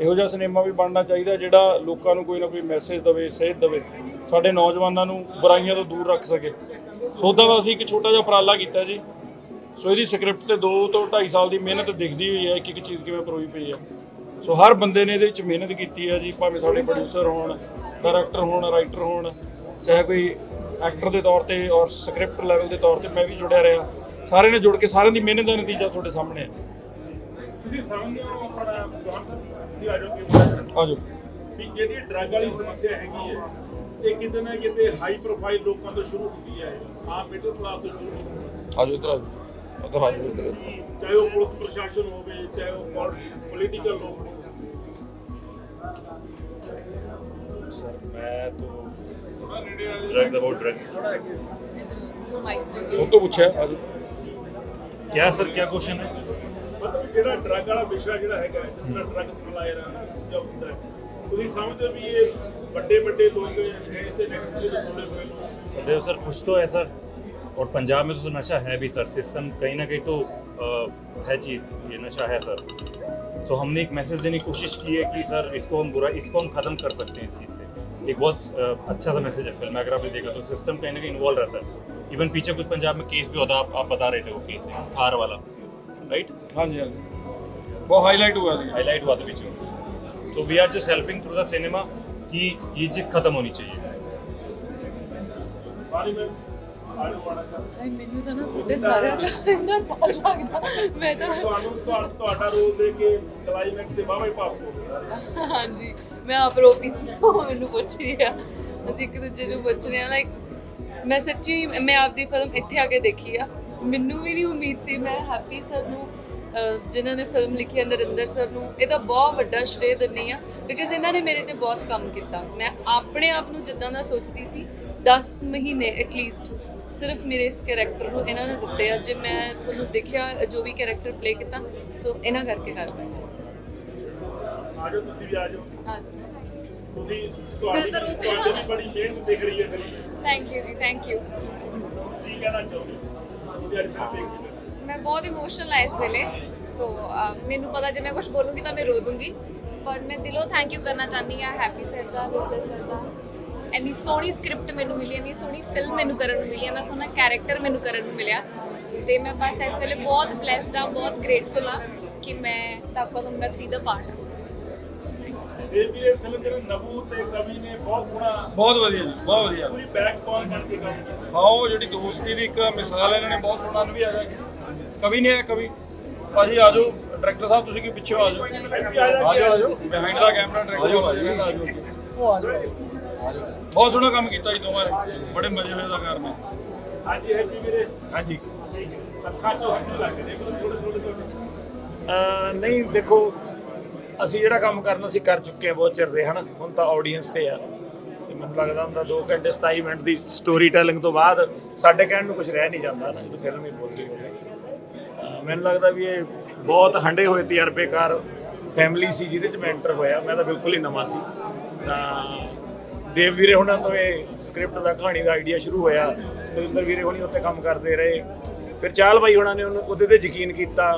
ਇਹੋ ਜਿਹਾ ਸਿਨੇਮਾ ਵੀ ਬਣਨਾ ਚਾਹੀਦਾ ਜਿਹੜਾ ਲੋਕਾਂ ਨੂੰ ਕੋਈ ਨਾ ਕੋਈ ਮੈਸੇਜ ਦੇਵੇ, ਸੇਧ ਦੇਵੇ। ਸਾਡੇ ਨੌਜਵਾਨਾਂ ਨੂੰ ਬੁਰਾਈਆਂ ਤੋਂ ਦੂਰ ਰੱਖ ਸਕੇ। ਸੋ ਉੱਦਾਂ ਦਾ ਅਸੀਂ ਇੱਕ ਛੋਟਾ ਜਿਹਾ ਉਪਰਾਲਾ ਕੀਤਾ ਜੀ। ਸੋ ਇਹਦੀ ਸਕ੍ਰਿਪਟ ਤੇ 2 ਤੋਂ 2.5 ਸਾਲ ਦੀ ਮਿਹਨਤ ਦਿਖਦੀ ਹੋਈ ਹੈ ਇੱਕ ਇੱਕ ਚੀਜ਼ ਕਿਵੇਂ ਪਰੋਈ ਪਈ ਹੈ। ਸੋ ਹਰ ਬੰਦੇ ਨੇ ਇਹਦੇ ਵਿੱਚ ਮਿਹਨਤ ਕੀਤੀ ਹੈ ਜੀ ਭਾਵੇਂ ਸਾਡੇ ਪ੍ਰੋਡਿਊਸਰ ਹੋਣ ਡਾਇਰੈਕਟਰ ਹੋਣ ਰਾਈਟਰ ਹੋਣ ਚਾਹੇ ਕੋਈ ਐਕਟਰ ਦੇ ਤੌਰ ਤੇ ਔਰ ਸਕ੍ਰਿਪਟ ਲੈਵਲ ਦੇ ਤੌਰ ਤੇ ਮੈਂ ਵੀ ਜੁੜਿਆ ਰਿਹਾ। ਸਾਰਿਆਂ ਨੇ ਜੁੜ ਕੇ ਸਾਰਿਆਂ ਦੀ ਮਿਹਨਤ ਦਾ ਨਤੀਜਾ ਤੁਹਾਡੇ ਸਾਹਮਣੇ ਹੈ। ਤੁਸੀਂ ਸਮਝਦੇ ਹੋ ਆਪਣਾ ਜਵਾਨ ਦੀ ਆਜੋ ਕਿ ਆਜੋ ਵੀ ਜਿਹੜੀ ਡਰੱਗ ਵਾਲੀ ਸਮੱਸਿਆ ਹੈਗੀ ਹੈ ਇਹ ਕਿਤੇ ਨਾ ਕਿਤੇ ਹਾਈ ਪ੍ਰੋਫਾਈਲ ਲੋਕਾਂ ਤੋਂ ਸ਼ੁਰੂ ਹੁੰਦੀ ਹੈ। ਆਮ ਮਿਡਲ ਕਲਾਸ ਤੋਂ ਸ਼ੁਰੂ ਹੁੰਦੀ ਹੈ। ਆਜੋ ਇਧਰ ਆਜੋ ਇਧਰ ਆਜੋ ਇੱਧਰ। ਚਾਹੇ ਉਹ ਪੁਲਿਸ ਪ੍ਰਸ਼ਾਸਨ ਹੋਵੇ ਚਾਹੇ ਉਹ ਪੋਲੀਟੀਕਲ ਲੋਕ ਹੋਣ सर मैं तो ड्रग्स अबाउट ड्रग्स ਉਹ ਤੋਂ ਪੁੱਛਿਆ ਆਜੋ क्या सर क्या क्वेश्चन है ਮਤਲਬ ਜਿਹੜਾ ਡਰੱਗ ਵਾਲਾ ਵਿਸ਼ਾ ਜਿਹੜਾ ਹੈਗਾ ਜਿਹੜਾ ਡਰੱਗ ਸਪਲਾਇਰ ਜਾਂ ਹੁੰਦਾ ਹੈ ਤੁਸੀਂ ਸਮਝਦੇ ਹੋ ਵੀ ਇਹ ਵੱਡੇ ਵੱਡੇ ਲੋਕ ਐਸੇ ਨੈਕਸਟ ਦੇ ਜੁੜੇ ਹੋਏ ਲੋਕ सदैव सर कुछ तो ऐसा और पंजाब में तो नशा है भी सर सिस्टम कहीं ना कहीं तो है चीज़ ये नशा है सर। सो so, हमने एक मैसेज देने की कोशिश की है कि सर इसको हम बुरा इसको हम ख़त्म कर सकते हैं इस चीज़ से। एक बहुत अच्छा सा मैसेज है फ़िल्म अगर आपने देखा तो। सिस्टम कहीं ना कहीं इन्वॉल्व रहता है। इवन पीछे कुछ पंजाब में केस भी होता आप, आप बता रहे थे वो केस है थार वाला। राइट हाँ जी हाँ जी। बहुत हाईलाइट हुआ था। हाईलाइट हुआ था पीछे तो we are just helping through the cinema कि ये चीज़ ख़त्म होनी चाहिए। ਮੈਨੂੰ ਤਾਂ ਨਾ ਤੁਹਾਡੇ ਸਾਰਿਆਂ ਦਾ ਇੰਨਾ ਡਰ ਲੱਗਦਾ। ਮੈਂ ਤਾਂ ਤੁਹਾਨੂੰ ਤੁਹਾ- ਤੁਹਾਡਾ ਰੋਲ ਦੇ ਕੇ ਕਲਾਈਮੈਕਸ ਤੇ ਵਾਹਵਾ ਹੀ ਪਾਪ ਹੋ ਗਿਆ ਹਾਂਜੀ ਮੈਂ ਆਪ ਰੋਪੀ ਸੀ ਉਹ ਮੈਨੂੰ ਪੁੱਛ ਰਹੀ ਆ। ਅਸੀਂ ਇੱਕ ਦੂਜੇ ਨੂੰ ਪੁੱਛ ਰਹੇ ਆ ਲਾਈਕ ਮੈਂ ਸੱਚੀ ਮੈਂ ਆਪਦੀ ਫਿਲਮ ਇੱਥੇ ਆ ਕੇ ਦੇਖੀ ਆ। ਮੈਨੂੰ ਵੀ ਨਹੀਂ ਉਮੀਦ ਸੀ ਮੈਂ ਹੈਪੀ ਸਰ ਨੂੰ ਜਿਨ੍ਹਾਂ ਨੇ ਫਿਲਮ ਲਿਖੀ ਹੈ ਨਰਿੰਦਰ ਸਰ ਨੂੰ ਇਹਦਾ ਬਹੁਤ ਵੱਡਾ ਸ਼੍ਰੇ ਦਿੰਦੀ ਆ ਬਿਕਾਜ਼ ਇਹਨਾਂ ਨੇ ਮੇਰੇ ਤੇ ਬਹੁਤ ਕੰਮ ਕੀਤਾ। ਮੈਂ ਆਪਣੇ ਆਪ ਨੂੰ ਜਿੱਦਾਂ ਦਾ ਸੋਚਦੀ ਸੀ 10 ਮਹੀਨੇ ਐਟਲੀਸਟ ਸਿਰਫ ਮੇਰੇ ਇਸ ਕੈਰੈਕਟਰ ਨੂੰ ਇਹਨਾਂ ਨੇ ਦਿੱਤੇ ਆ ਜੇ ਮੈਂ ਤੁਹਾਨੂੰ ਦੇਖਿਆ ਜੋ ਵੀ ਕੈਰੈਕਟਰ ਪਲੇ ਕੀਤਾ ਸੋ ਇਹਨਾਂ ਕਰਕੇ ਕਰ ਪਾਈ ਆਜੋ ਤੁਸੀਂ ਵੀ ਆਜੋ ਹਾਂਜੀ ਤੁਸੀਂ ਤੁਹਾਡੀ ਮੈਂ ਤਾਂ ਰੁਕੇ ਤੁਹਾਡੀ ਵੀ ਬੜੀ ਮਿਹਨਤ ਦਿਖ ਰਹੀ ਹੈ ਫਿਲਮ ਥੈਂਕ ਯੂ ਜੀ ਥੈਂਕ ਯੂ ਕੀ ਕਹਿਣਾ ਚਾਹੁੰਦੇ ਹੋ ਤੁਸੀਂ ਅੱਜ ਫਿਲਮ ਦੇਖੀ ਹੈ ਮੈਂ ਬਹੁਤ ਇਮੋਸ਼ਨਲ ਆ ਇਸ ਵੇਲੇ ਸੋ ਮੈਨੂੰ ਪਤਾ ਜੇ ਮੈਂ ਕੁਝ ਬੋਲੂੰਗੀ ਤਾਂ ਮੈਂ ਰੋ ਦੂੰਗੀ। ਪਰ ਮੈਂ ਦਿਲੋਂ ਥੈਂਕ ਯੂ ਕਰਨਾ ਚਾਹੁੰਦੀ ਆ ਹੈਪੀ ਸਰ ਦਾ ਰੋਦਰ ਸਰ ਦਾ ਇੰਨੀ ਸੋਹਣੀ ਸਕ੍ਰਿਪਟ ਮੈਨੂੰ ਮਿਲੀ ਇੰਨੀ ਸੋਹਣੀ ਫਿਲਮ ਮੈਨੂੰ ਕਰਨ ਨੂੰ ਮਿਲੀ ਇੰਨਾ ਸੋਹਣਾ ਕੈਰੈਕਟਰ ਮੈਨੂੰ ਕਰਨ ਨੂੰ ਮਿਲਿਆ। ਤੇ ਮੈਂ ਬਸ ਇਸ ਵੇਲੇ ਬਹੁਤ ਬlesed ਆ ਬਹੁਤ ਗ੍ਰੇਟਫੁਲ ਆ ਕਿ ਮੈਂ ਤਾਕਾ ਤੁਮਰਾ 3 ਦਾ ਪਾਰਟ ਹਾਂ। ਇਹ ਵੀ ਇਹ ਫਿਲਮ ਜਿਹੜੇ ਨਬੂ ਤੇ ਕਵੀ ਨੇ ਬਹੁਤ ਸੋਹਣਾ ਬਹੁਤ ਵਧੀਆ ਜੀ ਬਹੁਤ ਵਧੀਆ। ਪੂਰੀ ਬੈਕ ਕਾਲ ਕਰਕੇ ਕੰਮ ਕੀਤਾ। ਹਾਂ ਉਹ ਜਿਹੜੀ ਦੋਸਤੀ ਦੀ ਇੱਕ ਮਿਸਾਲ ਇਹਨਾਂ ਨੇ ਬਹੁਤ ਸੋਹਣਾ ਵੀ ਆ ਕਵੀ ਨੇ ਕਵੀ। ਭਾਜੀ ਆ ਜਾਓ। ਡਾਇਰੈਕਟਰ ਸਾਹਿਬ ਤੁਸੀਂ ਕੀ ਪਿੱਛੇ ਆ ਜਾਓ। ਆ ਜਾਓ। ਆ ਜਾਓ ਬਿਹਾਈਂਡ ਦਾ ਕੈਮਰਾ ਡਾਇਰੈਕਟਰ ਆ ਜਾਓ ਆ ਜਾਓ। ਉਹ ਆ ਜਾਓ। ਬਹੁਤ ਸੋਹਣਾ ਕੰਮ ਕੀਤਾ ਜੀ ਦੋਵਾਂ ਨੇ ਬੜੇ ਮਜ਼ੇ ਹੋਏ ਦਾ। ਕਰਨਾ ਹਾਂਜੀ ਹੈਪੀ ਵੀਰੇ। ਹਾਂਜੀ। ਅੱਖਾਂ ਤੋਂ ਹੱਥ ਲੱਗ ਗਏ ਥੋੜੇ ਥੋੜੇ ਥੋੜੇ ਨਹੀਂ ਦੇਖੋ ਅਸੀਂ ਜਿਹੜਾ ਕੰਮ ਕਰਨਾ ਸੀ ਕਰ ਚੁੱਕੇ ਹਾਂ ਬਹੁਤ ਚਿਰ ਦੇ ਹਨਾ? ਹੁਣ ਤਾਂ ਆਡੀਅנס ਤੇ ਆ। ਤੇ ਮੈਨੂੰ ਲੱਗਦਾ ਹੁੰਦਾ 2 ਘੰਟੇ 27 ਮਿੰਟ ਦੀ ਸਟੋਰੀ ਟੈਲਿੰਗ ਤੋਂ ਬਾਅਦ ਸਾਡੇ ਕਹਿਣ ਨੂੰ ਕੁਝ ਰਹਿ ਨਹੀਂ ਜਾਂਦਾ ਨਾ ਜਦੋਂ ਫਿਲਮ ਹੀ ਬੋਲਦੀ ਹੋਵੇ ਮੈਨੂੰ ਲੱਗਦਾ ਵੀ ਇਹ ਬਹੁਤ ਹੰਡੇ ਹੋਏ ਤਜਰਬੇਕਾਰ ਫੈਮਿਲੀ ਸੀ ਜਿਹਦੇ ਚ ਮੈਂ ਐਂਟਰ ਹੋਇਆ। ਮੈਂ ਤਾਂ ਬਿਲਕੁਲ ਹੀ ਨਵਾਂ ਸੀ। ਤਾਂ ਦੇਵ ਵੀਰੇ ਹੁਣਾਂ ਤੋਂ ਇਹ ਸਕ੍ਰਿਪਟ ਦਾ ਕਹਾਣੀ ਦਾ ਆਈਡੀਆ ਸ਼ੁਰੂ ਹੋਇਆ। ਦਵਿੰਦਰ ਵੀਰੇ ਹੁਣੀ ਉੱਤੇ ਕੰਮ ਕਰਦੇ ਰਹੇ। ਫਿਰ ਚਾਲ ਬਾਈ ਹੁਣਾਂ ਨੇ ਉਹਨੂੰ ਉਹਦੇ ਤੇ ਯਕੀਨ ਕੀਤਾ।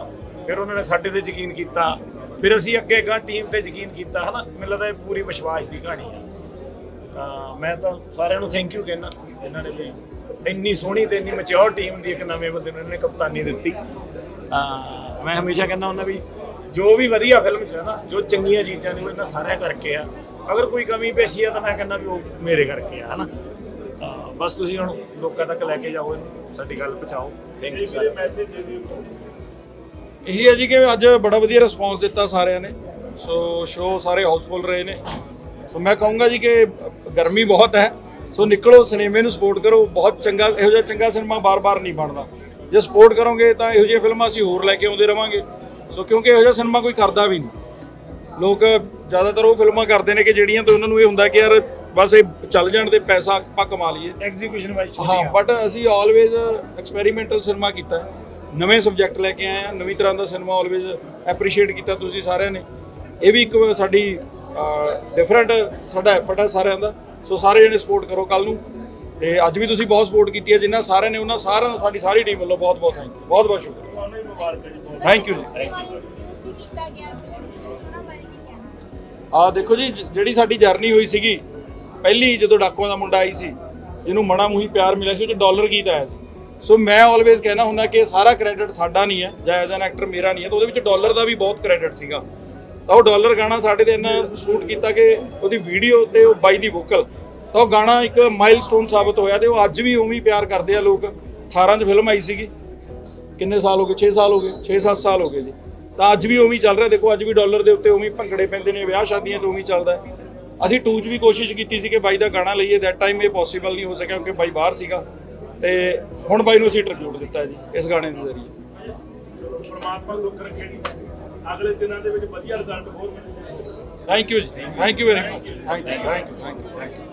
ਫਿਰ ਉਹਨਾਂ ਨੇ ਸਾਡੇ ਤੇ ਯਕੀਨ ਕੀਤਾ। ਫਿਰ ਅਸੀਂ ਅੱਗੇ ਗਾਂ ਟੀਮ ਤੇ ਯਕੀਨ ਕੀਤਾ। ਹਨਾ? ਮੈਨੂੰ ਲੱਗਦਾ ਇਹ ਪੂਰੀ ਵਿਸ਼ਵਾਸ ਦੀ ਕਹਾਣੀ ਆ। ਤਾਂ ਮੈਂ ਤਾਂ ਸਾਰਿਆਂ ਨੂੰ ਥੈਂਕ ਯੂ ਕਹਿਣਾ ਇਹਨਾਂ ਨੇ ਵੀ। ਇੰਨੀ ਸੋਹਣੀ ਤੇ ਇੰਨੀ ਮੈਚੁਰ ਟੀਮ ਦੀ ਇੱਕ ਨਵੇਂ ਬੰਦੇ ਨੂੰ ਇਹਨਾਂ ਨੇ ਕਪਤਾਨੀ ਦਿੱਤੀ। ਮੈਂ ਹਮੇਸ਼ਾ ਕਹਿੰਦਾ ਹੁੰਦਾ ਵੀ ਜੋ ਵੀ ਵਧੀਆ ਫਿਲਮ 'ਚ ਹੈ ਨਾ, ਜੋ ਚੰਗੀਆਂ ਚੀਜ਼ਾਂ ਨੇ ਉਹਨਾਂ ਸਾਰਿਆਂ ਕਰਕੇ ਆ। ਅਗਰ ਕੋਈ ਕਮੀ ਪੇਸ਼ੀ ਆ ਤਾਂ ਮੈਂ ਕਹਿੰਦਾ ਵੀ ਉਹ ਮੇਰੇ ਕਰਕੇ ਆ, ਹਨਾ? ਤਾਂ ਬਸ ਤੁਸੀਂ ਹੁਣ ਲੋਕਾਂ ਤੱਕ ਲੈ ਕੇ ਜਾਓ ਇਹਨੂੰ, ਸਾਡੀ ਗੱਲ ਪਹੁੰਚਾਓ। ਥੈਂਕ ਯੂ ਸਰ ਮੈਸੇਜ ਦੇ ਦਿਓ ਇਹੀ ਹੈ ਜੀ ਕਿ ਅੱਜ ਬੜਾ ਵਧੀਆ ਰਿਸਪੌਂਸ ਦਿੱਤਾ ਸਾਰਿਆਂ ਨੇ। ਸੋ ਸ਼ੋਅ ਸਾਰੇ ਹਾਊਸਫੁੱਲ ਰਹੇ ਨੇ। ਸੋ ਮੈਂ ਕਹੂੰਗਾ ਜੀ ਕਿ ਗਰਮੀ ਬਹੁਤ ਹੈ। ਸੋ ਨਿਕਲੋ ਸਿਨੇਮੇ ਨੂੰ ਸਪੋਰਟ ਕਰੋ। ਬਹੁਤ ਚੰਗਾ, ਇਹੋ ਜਿਹਾ ਚੰਗਾ ਸਿਨੇਮਾ ਬਾਰ-ਬਾਰ ਨਹੀਂ ਬਣਦਾ। ਜੇ ਸਪੋਰਟ ਕਰੋਗੇ ਤਾਂ ਇਹੋ ਜਿਹੀਆਂ ਫਿਲਮਾਂ ਅਸੀਂ ਹੋਰ ਲੈ ਕੇ ਆਉਂਦੇ ਰਵਾਂਗੇ। ਸੋ ਕਿਉਂਕਿ ਇਹੋ ਜਿਹਾ ਸਿਨੇਮਾ ਕੋਈ ਕਰਦਾ ਵੀ ਨਹੀਂ। ਲੋਕ ਜ਼ਿਆਦਾਤਰ ਉਹ ਫਿਲਮਾਂ ਕਰਦੇ ਨੇ ਕਿ ਜਿਹੜੀਆਂ ਤੋਂ ਉਹਨਾਂ ਨੂੰ ਇਹ ਹੁੰਦਾ ਕਿ ਯਾਰ ਬਸ ਇਹ ਚੱਲ ਜਾਣ ਤੇ ਪੈਸਾ ਆਪਾਂ ਕਮਾ ਲਈਏ। ਐਗਜ਼ੀਕਿਊਸ਼ਨ ਵਾਈਜ਼ ਹਾਂ ਬਟ ਅਸੀਂ ਆਲਵੇਜ਼ ਐਕਸਪੈਰੀਮੈਂਟਲ ਸਿਨੇਮਾ ਕੀਤਾ ਹੈ। ਨਵੇਂ ਸਬਜੈਕਟ ਲੈ ਕੇ ਆਏ ਆ ਨਵੀਂ ਤਰ੍ਹਾਂ ਦਾ ਸਿਨੇਮਾ ਆਲਵੇਜ਼ ਐਪਰੀਸ਼ੀਏਟ ਕੀਤਾ ਤੁਸੀਂ ਸਾਰਿਆਂ ਨੇ। ਇਹ ਵੀ ਇੱਕ ਸਾਡੀ ਡਿਫਰੈਂਟ ਸਾਡਾ ਐਫਰਟ ਹੈ ਸਾਰਿਆਂ ਦਾ। ਸੋ ਸਾਰੇ ਜਣੇ ਸਪੋਰਟ ਕਰੋ ਕੱਲ ਨੂੰ। ਤੇ ਅੱਜ ਵੀ ਤੁਸੀਂ ਬਹੁਤ ਸਪੋਰਟ ਕੀਤੀ ਹੈ ਜਿੰਨਾ ਸਾਰਿਆਂ ਨੇ ਉਹਨਾਂ ਸਾਰਿਆਂ ਨੂੰ ਸਾਡੀ ਸਾਰੀ ਟੀਮ ਵੱਲੋਂ ਬਹੁਤ ਬਹੁਤ ਥੈਂਕ ਯੂ ਬਹੁਤ ਬਹੁਤ ਸ਼ੁਕਰੀਆ। ਤੁਹਾਨੂੰ ਵੀ ਮੁਬਾਰਕਾਂ ਜੀ ਥੈਂਕ ਯੂ ਜੀ। ਥੈਂਕ ਯੂ ਆ ਦੇਖੋ ਜੀ ਜਿਹੜੀ ਸਾਡੀ ਜਰਨੀ ਹੋਈ ਸੀਗੀ, ਪਹਿਲੀ ਜਦੋਂ ਡਾਕੂਆਂ ਦਾ ਮੁੰਡਾ ਆਈ ਸੀ, ਜਿਹਨੂੰ ਮਣਾ ਮੂੰਹੀ ਪਿਆਰ ਮਿਲਿਆ ਸੀ, ਉਹ 'ਚ ਡਾਲਰ ਗੀਤ ਆਇਆ ਸੀ। ਸੋ ਮੈਂ ਆਲਵੇਜ਼ ਕਹਿਣਾ ਹੁੰਦਾ ਕਿ ਸਾਰਾ ਕ੍ਰੈਡਿਟ ਸਾਡਾ ਨਹੀਂ ਹੈ, ਜਾਂ ਐਜ਼ ਐਨ ਐਕਟਰ ਮੇਰਾ ਨਹੀਂ ਹੈ, ਤਾਂ ਉਹਦੇ ਵਿੱਚ ਡਾਲਰ ਦਾ ਵੀ ਬਹੁਤ ਕ੍ਰੈਡਿਟ ਸੀਗਾ। ਤਾਂ ਉਹ ਡਾਲਰ ਗਾਣਾ ਸਾਡੇ ਤੇ ਇੰਨਾ ਸ਼ੂਟ ਕੀਤਾ ਕਿ ਉਹਦੀ ਵੀਡੀਓ ਤੇ ਉਹ ਬਾਈ ਦੀ ਵੋਕਲ ਤਾਂ ਉਹ ਗਾਣਾ ਇੱਕ ਮਾਈਲਸਟੋਨ ਸਾਬਤ ਹੋਇਆ ਤੇ ਉਹ ਅੱਜ ਵੀ ਉਵੇਂ ਹੀ ਪਿਆਰ ਕਰਦੇ ਆ ਲੋਕ। 18 'ਚ ਫਿਲਮ ਆਈ ਸੀਗੀ। ਕਿੰਨੇ ਸਾਲ ਹੋ ਗਏ? 6 ਸਾਲ ਹੋ ਗਏ 6-7 ਸਾਲ ਹੋ ਗਏ ਜੀ। ਤਾਂ ਅੱਜ ਵੀ ਉਵੇਂ ਹੀ ਚੱਲ ਰਿਹਾ। ਦੇਖੋ ਅੱਜ ਵੀ ਡਾਲਰ ਦੇ ਉੱਤੇ ਉਵੇਂ ਹੀ ਭੰਗੜੇ ਪੈਂਦੇ ਨੇ ਵਿਆਹ ਸ਼ਾਦੀਆਂ 'ਚ ਉਵੇਂ ਹੀ ਚੱਲਦਾ ਹੈ। ਅਸੀਂ ਟੂ 'ਚ ਵੀ ਕੋਸ਼ਿਸ਼ ਕੀਤੀ ਸੀ ਕਿ ਬਾਈ ਦਾ ਗਾਣਾ ਲਈਏ। ਦੈਟ ਟਾਈਮ ਇਹ ਪੋਸੀਬਲ ਨਹੀਂ ਹੋ ਸਕਿਆ ਕਿਉਂਕਿ ਬਾਈ ਬਾਹਰ ਸੀਗਾ। ਤੇ ਹੁਣ ਬਾਈ ਨੂੰ ਅਸੀਂ ਟ੍ਰਿਬਿਊਟ ਦਿੱਤਾ ਜੀ ਇਸ ਗਾਣੇ ਦੇ ਜ਼ਰੀਏ। ਪਰਮਾਤਮਾ ਸੁੱਖ ਰੱਖੇ ਜੀ ਅਗਲੇ ਦਿਨਾਂ ਦੇ ਵਿੱਚ ਵਧੀਆ ਰਿਜ਼ਲਟ ਹੋਰ ਥੈਂਕ ਯੂ ਜੀ। Thank you very much thank you thank you thank you thank you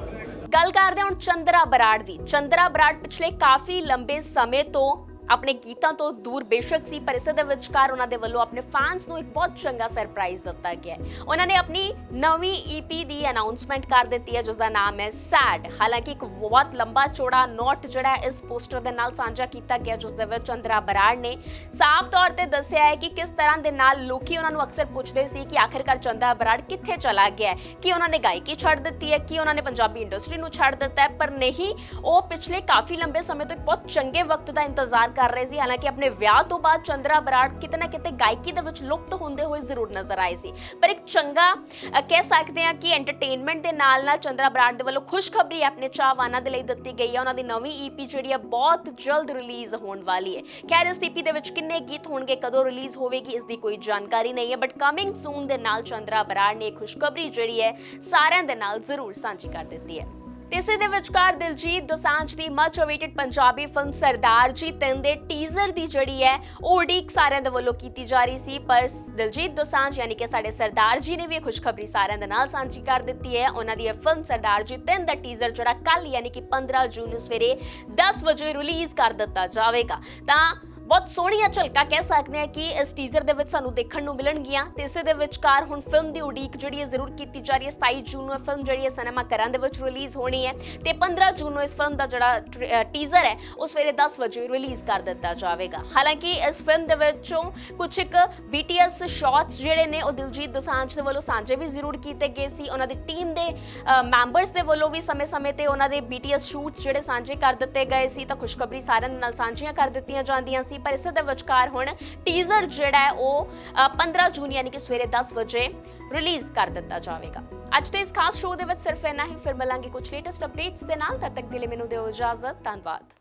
ਗੱਲ ਕਰਦੇ ਹਾਂ ਹੁਣ ਚੰਦਰਾ ਬਰਾੜ ਦੀ। ਚੰਦਰਾ ਬਰਾੜ ਪਿਛਲੇ ਕਾਫੀ ਲੰਬੇ ਸਮੇਂ ਤੋਂ ਆਪਣੇ ਗੀਤਾਂ ਤੋਂ ਦੂਰ ਬੇਸ਼ੱਕ ਸੀ, ਪਰ ਇਸੇ ਦੇ ਵਿਚਕਾਰ ਉਹਨਾਂ ਦੇ ਵੱਲੋਂ ਆਪਣੇ ਫੈਨਸ ਨੂੰ ਇੱਕ ਬਹੁਤ ਚੰਗਾ ਸਰਪ੍ਰਾਈਜ਼ ਦਿੱਤਾ ਗਿਆ ਉਹਨਾਂ ਨੇ ਆਪਣੀ ਨਵੀਂ ਈਪੀ ਦੀ ਅਨਾਉਂਸਮੈਂਟ ਕਰ ਦਿੱਤੀ ਹੈ ਜਿਸ ਦਾ ਨਾਮ ਹੈ ਸੈਡ ਹਾਲਾਂਕਿ ਇੱਕ ਬਹੁਤ ਲੰਬਾ ਚੌੜਾ ਨੋਟ ਜਿਹੜਾ ਇਸ ਪੋਸਟਰ ਦੇ ਨਾਲ ਸਾਂਝਾ ਕੀਤਾ ਗਿਆ ਜਿਸ ਦੇ ਵਿੱਚ ਚੰਦਰਾ ਬਰਾੜ ਨੇ ਸਾਫ਼ ਤੌਰ ਤੇ ਦੱਸਿਆ ਹੈ ਕਿ ਕਿਸ ਤਰ੍ਹਾਂ ਦੇ ਨਾਲ ਲੋਕੀ ਉਹਨਾਂ ਨੂੰ ਅਕਸਰ ਪੁੱਛਦੇ ਸੀ ਕਿ ਆਖਿਰਕਾਰ ਚੰਦਰਾ ਬਰਾੜ ਕਿੱਥੇ ਚਲਾ ਗਿਆ ਹੈ, ਕਿ ਉਹਨਾਂ ਨੇ ਗਾਇਕੀ ਛੱਡ ਦਿੱਤੀ ਹੈ, ਕਿ ਉਹਨਾਂ ਨੇ ਪੰਜਾਬੀ ਇੰਡਸਟਰੀ ਨੂੰ ਛੱਡ ਦਿੱਤਾ ਹੈ, ਪਰ ਨਹੀਂ, ਉਹ ਪਿਛਲੇ ਕਾਫੀ ਲੰਬੇ ਸਮੇਂ ਤੋਂ ਇੱਕ ਬਹੁਤ ਚੰਗੇ ਵਕਤ ਦਾ ਇੰਤਜ਼ਾਰ ਕਰ ਰਹੇ ਸੀ। ਹਾਲਾਂਕਿ ਆਪਣੇ ਵਿਆਹ ਤੋਂ ਬਾਅਦ ਚੰਦਰਾ ਬਰਾੜ ਕਿਤੇ ਨਾ ਕਿਤੇ ਗਾਇਕੀ ਦੇ ਵਿੱਚ ਲੁਪਤ ਹੁੰਦੇ ਹੋਏ ਜ਼ਰੂਰ ਨਜ਼ਰ ਆਏ ਸੀ। ਪਰ ਇੱਕ ਚੰਗਾ ਕਹਿ ਸਕਦੇ ਹਾਂ ਕਿ ਐਂਟਰਟੇਨਮੈਂਟ ਦੇ ਨਾਲ ਨਾਲ ਚੰਦਰਾ ਬਰਾੜ ਦੇ ਵੱਲੋਂ ਖੁਸ਼ਖਬਰੀ ਆਪਣੇ ਚਾਹਵਾਨਾਂ ਦੇ ਲਈ ਦਿੱਤੀ ਗਈ ਹੈ। ਉਹਨਾਂ ਦੀ ਨਵੀਂ ਈਪੀ ਜਿਹੜੀ ਹੈ, ਬਹੁਤ ਜਲਦ ਰਿਲੀਜ਼ ਹੋਣ ਵਾਲੀ ਹੈ। ਖੈਰ, ਇਸ ਈਪੀ ਦੇ ਵਿੱਚ ਕਿੰਨੇ ਗੀਤ ਹੋਣਗੇ, ਕਦੋਂ ਰਿਲੀਜ਼ ਹੋਵੇਗੀ, ਇਸ ਦੀ ਕੋਈ ਜਾਣਕਾਰੀ ਨਹੀਂ ਹੈ। ਬਟ ਕਮਿੰਗ ਸੂਨ ਦੇ ਨਾਲ ਚੰਦਰਾ ਬਰਾੜ ਨੇ ਖੁਸ਼ਖਬਰੀ ਜਿਹੜੀ ਹੈ, ਸਾਰਿਆਂ ਦੇ ਨਾਲ ਜ਼ਰੂਰ ਸਾਂਝੀ ਕਰ ਦਿੱਤੀ ਹੈ। ਤੇ ਇਸੇ ਦੇ ਵਿਚਕਾਰ ਦਿਲਜੀਤ ਦੋਸਾਂਝ ਦੀ much awaited Punjabi film Sardaar Ji ਤਿੰਨ ਦੇ ਟੀਜ਼ਰ ਦੀ ਜਿਹੜੀ ਹੈ, ਉਹ ਉਡੀਕ ਸਾਰਿਆਂ ਦੇ ਵੱਲੋਂ ਕੀਤੀ ਜਾ ਰਹੀ ਸੀ, ਪਰ ਦਿਲਜੀਤ ਦੋਸਾਂਝ ਯਾਨੀ ਕਿ ਸਾਡੇ ਸਰਦਾਰ ਜੀ ਨੇ ਵੀ ਇਹ ਖੁਸ਼ਖਬਰੀ ਸਾਰਿਆਂ ਦੇ ਨਾਲ ਸਾਂਝੀ ਕਰ ਦਿੱਤੀ ਹੈ। ਉਹਨਾਂ ਦੀ ਇਹ ਫਿਲਮ ਸਰਦਾਰ ਜੀ ਤਿੰਨ ਦਾ ਟੀਜ਼ਰ ਜਿਹੜਾ ਕੱਲ ਯਾਨੀ ਕਿ 15 ਜੂਨ ਨੂੰ ਸਵੇਰੇ 10 ਵਜੇ ਰਿਲੀਜ਼ ਕਰ ਦਿੱਤਾ ਜਾਵੇਗਾ। ਤਾਂ ਬਹੁਤ ਸੋਹਣੀਆਂ ਝਲਕਾ ਕਹਿ ਸਕਦੇ ਹਾਂ ਕਿ ਇਸ ਟੀਜ਼ਰ ਦੇ ਵਿੱਚ ਸਾਨੂੰ ਦੇਖਣ ਨੂੰ ਮਿਲਣਗੀਆਂ ਤੇ ਇਸੇ ਦੇ ਵਿਚਕਾਰ ਹੁਣ ਫਿਲਮ ਦੀ ਉਡੀਕ ਜਿਹੜੀ ਹੈ ਜ਼ਰੂਰ ਕੀਤੀ ਜਾ ਰਹੀ ਹੈ 27 ਜੂਨ ਨੂੰ ਇਹ ਫਿਲਮ ਜਿਹੜੀ ਹੈ ਸਿਨੇਮਾ ਘਰਾਂ ਦੇ ਵਿੱਚ ਰਿਲੀਜ਼ ਹੋਣੀ ਹੈ ਤੇ 15 ਜੂਨ ਨੂੰ ਇਸ ਫਿਲਮ ਦਾ ਜਿਹੜਾ ਟੀਜ਼ਰ ਹੈ, ਉਹ ਸਵੇਰੇ 10 ਵਜੇ ਰਿਲੀਜ਼ ਕਰ ਦਿੱਤਾ ਜਾਵੇਗਾ। ਹਾਲਾਂਕਿ ਇਸ ਫਿਲਮ ਦੇ ਵਿੱਚੋਂ ਕੁਝ ਇੱਕ BTS ਸ਼ਾਟਸ ਜਿਹੜੇ ਨੇ, ਉਹ ਦਿਲਜੀਤ ਦੋਸਾਂਝ ਦੇ ਵੱਲੋਂ ਸਾਂਝੇ ਵੀ ਜ਼ਰੂਰ ਕੀਤੇ ਗਏ ਸੀ। ਉਹਨਾਂ ਦੀ ਟੀਮ ਦੇ ਮੈਂਬਰਸ ਦੇ ਵੱਲੋਂ ਵੀ ਸਮੇਂ-ਸਮੇਂ ਤੇ ਉਹਨਾਂ ਦੇ BTS ਸ਼ੂਟਸ ਜਿਹੜੇ ਸਾਂਝੇ ਕਰ ਦਿੱਤੇ ਗਏ ਸੀ, ਤਾਂ ਖੁਸ਼ਖਬਰੀ ਸਾਰਿਆਂ ਦੇ ਨਾਲ ਸਾਂਝੀਆਂ ਕਰ ਦਿੱਤੀਆਂ ਜਾਂਦੀਆਂ ਸੀ। ਪਰ ਇਸੇ ਦੇ ਵਿਚਕਾਰ ਹੁਣ ਟੀਜ਼ਰ ਜਿਹੜਾ ਹੈ ਉਹ ਅ, 15 ਜੂਨ ਯਾਨੀ ਕਿ ਸਵੇਰੇ 10 ਵਜੇ ਰਿਲੀਜ਼ ਕਰ ਦਿੱਤਾ ਜਾਵੇਗਾ ਅੱਜ ਦੇ ਇਸ ਖਾਸ ਸ਼ੋਅ ਦੇ ਵਿੱਚ ਸਿਰਫ ਇੰਨਾ ਹੀ ਫਿਰ ਮਿਲਾਂਗੇ ਕੁਝ ਲੇਟੈਸਟ ਅਪਡੇਟਸ ਦੇ ਨਾਲ ਤਦ ਤੱਕ ਦੇ ਲਈ ਮੈਨੂੰ ਦਿਓ ਇਜਾਜ਼ਤ ਧੰਨਵਾਦ